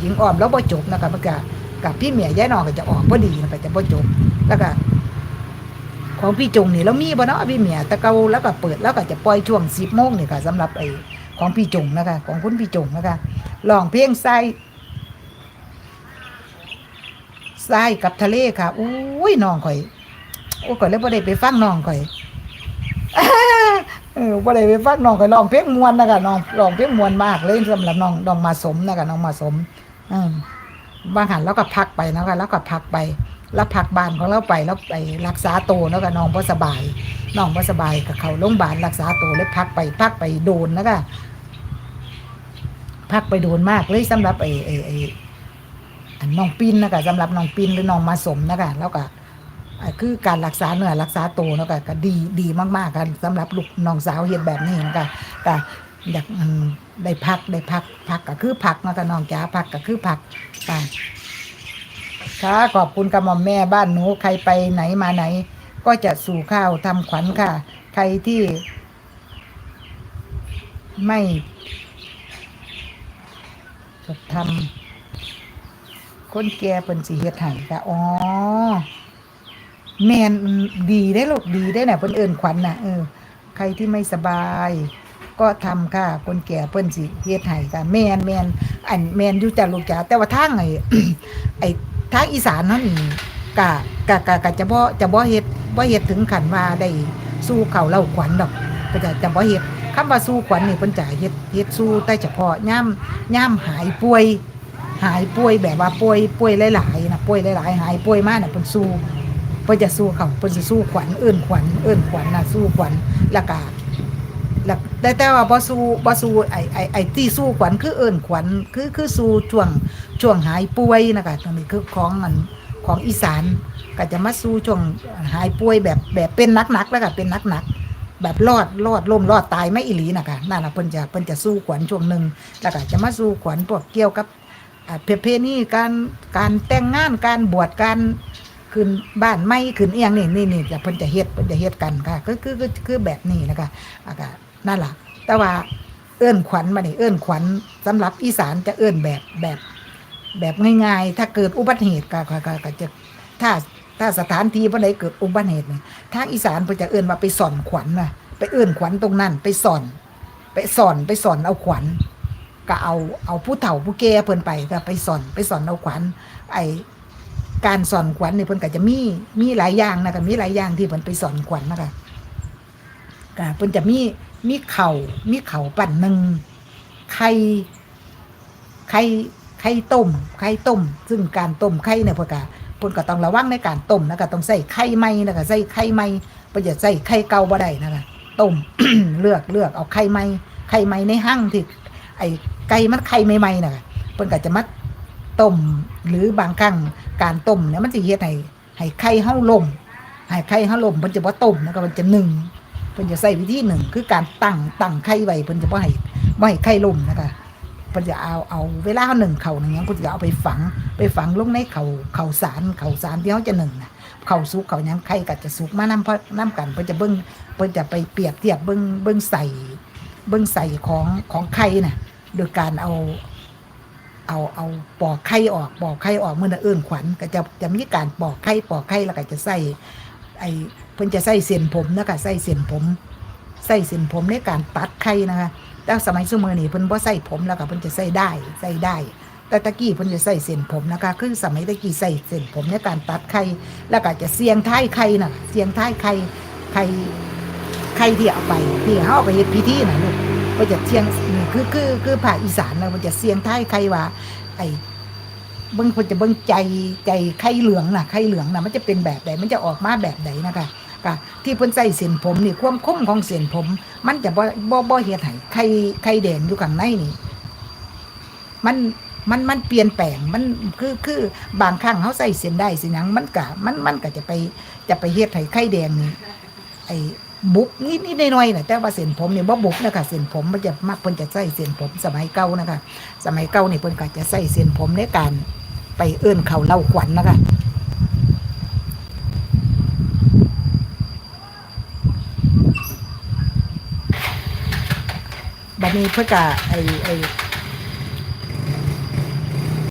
หญิงอ้อมแล้วบ่จบนะคะมันก็กับพี่เมียยายน้องก็จะออกบ่ดีนะคะจะบ่จบแล้วก็ของพี่จงนี่แล้วมีบ่เนาะพี่เมียต่เกาแล้วก็เปิดแล้วก็จะปล่อยช่วง10โมงนี่ค่ะสำหรับไอ้ของพี่จงนะคะ ของคุณพี่จงนะคะร้องเพลงใส่ทรายกับทะเลค่ะอุ้ยน้องข่อย โอ้ข่อยเลยบ่ได้ไปฟังน้องข่อยเออบ่ได้ไปฟังน้องข่อยร้องเพลงมวนนะคะน้องร้องเพลงมวนมากเลยสำหรับน้องน้องมาสมนะคะน้องมาสม บางหันแล้วก็พักไปนะคะแล้วก็พักไป แล้วพักบ้านของเราไปแล้วไปรักษาตัวแล้วก็น้องบ่สบายน้องบ่สบายกับเขาโรงพยาบาลรักษาตัวเลยพักไปพักไปโดนนะคะพักไปโดนมากเลยสำหรับไอ้ไอ้ไอ้อันน้องปิ้นนะคะสำหรับน้องปิ้นหรือน้องมาสมนะคะแล้วก็คือการรักษาเนื้อรักษาตัวแล้วก็ดีดีมากๆกันสำหรับลูกน้องสาวเฮ็ดแบบนี้นะคะก็ อยากอืมได้พักได้พักพักก็คือพักนะคะน้องจ๋าพักก็คือพักค่ะค่ะขอบคุณกระหม่อมแม่บ้านหนูใครไปไหนมาไหน ก็จะสู่ข้าวทำขวัญค่ะ ใครที่ ไม่ จะทำคนแก่เป็นสีเฮ็ดให้ค่ะอ๋อ แมนดีได้ลูกดีได้น่ะเพิ่นเอิ้นขวัญน่ะเออ ใครที่ไม่สบาย ก็ทำค่ะ คนแก่เพิ่นสิเฮ็ดให้ค่ะแมนแมนอันแมนอยู่จ้ะลูกจ๋าแต่ว่าทางไอ้ไอ้ทางอีสานนั่นกะกะกะกะจะบ่จะบ่เฮ็ดบ่เฮ็ดถึงขันว่าได้สู้เขาเล่าขวัญดอกก็จะจะบ่เฮ็ดคำว่าสู้ขวัญนี่เพิ่นจะเฮ็ดเฮ็ดสู้แต่เฉพาะย่าย่าหายป่วย หายป่วยแบบว่าป่วยป่วยหลายๆนะป่วยหลายๆหายป่วยมากน่ะเพิ่นสู้เพิ่นจะสู้เขาเพิ่นสิสู้ขวัญเอิ้นขวัญเอิ้นขวัญน่ะสู้ขวัญแล้วก็ แล้วแต่แต่ว่าบ่สู้บ่สู้ไอ้ไอ้ไอ้ที่สู้ขวัญคือเอิ้นขวัญคือคือสู้ช่วงช่วงหายป่วยนะคะตรงนี้คือของมันของอีสานก็จะมาสู้ช่วงหายป่วยแบบแบบเป็นนักๆแล้วก็เป็นนักๆแบบรอดรอดล่มรอดตายไม่อีหลีนะคะนั่นน่ะเพิ่นจะเพิ่นจะสู้ขวัญช่วงหนึ่งแล้วก็จะมาสู้ขวัญพวกเกี่ยวกับเพเพนี่การการแต่งงานการบวชการขึ้นบ้านไม่ขึ้นเอียงนี่นี่นี่จะเพิ่นจะเฮ็ดเพิ่นจะเฮ็ดกันค่ะก็คือคือคือแบบนี้นะคะอาก็ นั่นแหละแต่ว่าเอื้อนขวัญมานี่เอื้อนขวัญสำหรับอีสานจะเอื้อนแบบแบบแบบง่ายๆ ถ้าเกิดอุบัติเหตุก็ก็ก็จะถ้าถ้าสถานที่บ่ได้เกิดอุบัติเหตุเนี่ยทางอีสานเพิ่นจะเอื้อนว่าไปสอนขวัญนะไปเอื้อนขวัญตรงนั้นไปสอน ไปสอนไปสอนเอาขวัญก็เอาเอาผู้เฒ่าผู้แก่เพิ่นไปก็ไปสอนไปสอนเอาขวัญไอการสอนขวัญนี่เพิ่นก็จะมีมีหลายอย่างนะก็มีหลายอย่างที่เพิ่นไปสอนขวัญนะคะ ก็เพิ่นจะมีมีเข่ามีเข่าปั่นหนึ่งไข่ไข่ไข่ต้มไข่ต้ม ซึ่งการต้มไข่เนี่ยพิ่นก็เพิ่นก็ต้องระวังในการต้มนะคะต้องใส่ไข่ใหม่นะคะใส่ไข่ใหม่เพิ่นจะใส่ไข่เก่าบ่ได้นะคะต้มเลือกเลือกเอาไข่ใหม่ไข่ใหม่ในห้างที่ไอ้ไก่มันไข่ใหม่ๆน่ะเพิ่นก็จะมาต้มหรือบางครั้งการต้มเนี่ยมันสิเฮ็ดให้ให้ไข่เฮาล่มให้ไข่เฮาล่มเพิ่นจะบ่ต้มแล้วก็มันจะนึ่ง เพิ่นจะใช้วิธีหนึ่งคือการตั้งตั้งไข่ไว้เพิ่นจะบ่ให้บ่ให้ไข่ล่มนะคะเพิ่นจะเอาเอาเวลาเฮานึ่งเข้าวอย่างเงี้เพิ่นจะเอาไปฝังไปฝังลงในเข้าวข้าสารเข้าสารที่เฮาจะหนึ่งน่ะข้าสุกเข้าหยังไข่ก็จะสุกมานํนํกันเพิ่นจะเบิ่งเพิ่นจะไปเปรียบเทียบเบิ่งเบิ่งใส่เบิ่งใส่ของของไข่น่ะโดยการเอาเอาเอาปอกไข่ออกปอกไข่ออกเมื่อน่ะเอื้นขวัญก็จะจะมีการปอกไข่ปอกไข่แล้วก็จะใส่ไอ พิ่นจะใส่เส้นผมนะคะใส่เส้นผมใส่เส้นผมในการตัดไข่นะคะแต่สมัยสมัยนี้เพิ่นบ่ใส่ผมแล้วก็เพิ่นจะใส่ได้ใส่ได้ แต่ตะกี้เพิ่นจะใส่เส้นผมนะคะ คือสมัยตะกี้ใส่เส้นผมในการตัดไข่แล้วก็จะเสียงท้ายไข่น่ะเสียงท้ายไข่ไข่ไข่ที่เอาไปที่เฮาเอาไปเฮ็ดพิธีน่ะลูกก็จะเสียงนี่คือคือคือภาคอีสานนะมันจะเสียงท้ายใครว่าไอ้เบิ้งคนจะเบิ้งใจใจไข่เหลืองน่ะไข่เหลืองน่ะมันจะเป็นแบบใดมันจะออกมาแบบใดนะคะ ก็ที่เพิ่นใส่เส้นผมนี่ความคมของเส้นผม มันจะบ่บ่บ่เฮ็ดให้ไข่ไข่แดงอยู่ข้างในนี่ มันมันมันเปลี่ยนแปลงมันคือคือบางครั้งเขาใส่เส้นได้สิหยังมันก็มันมันก็จะไปจะไปเฮ็ดให้ไข่แดงนี่ไอ้บุกนิดนิดหน่อยๆนะแต่ว่าเส้นผมเนี่ยบ่บุกนะคะเส้นผมมันจะมักเพิ่นจะใส่เส้นผมสมัยเก่านะคะ สมัยเก่านี่เพิ่นก็จะใส่เส้นผมในการไปเอื้อนเขาเล่าขวัญนะคะ นี้เพื่อก็ไอไอ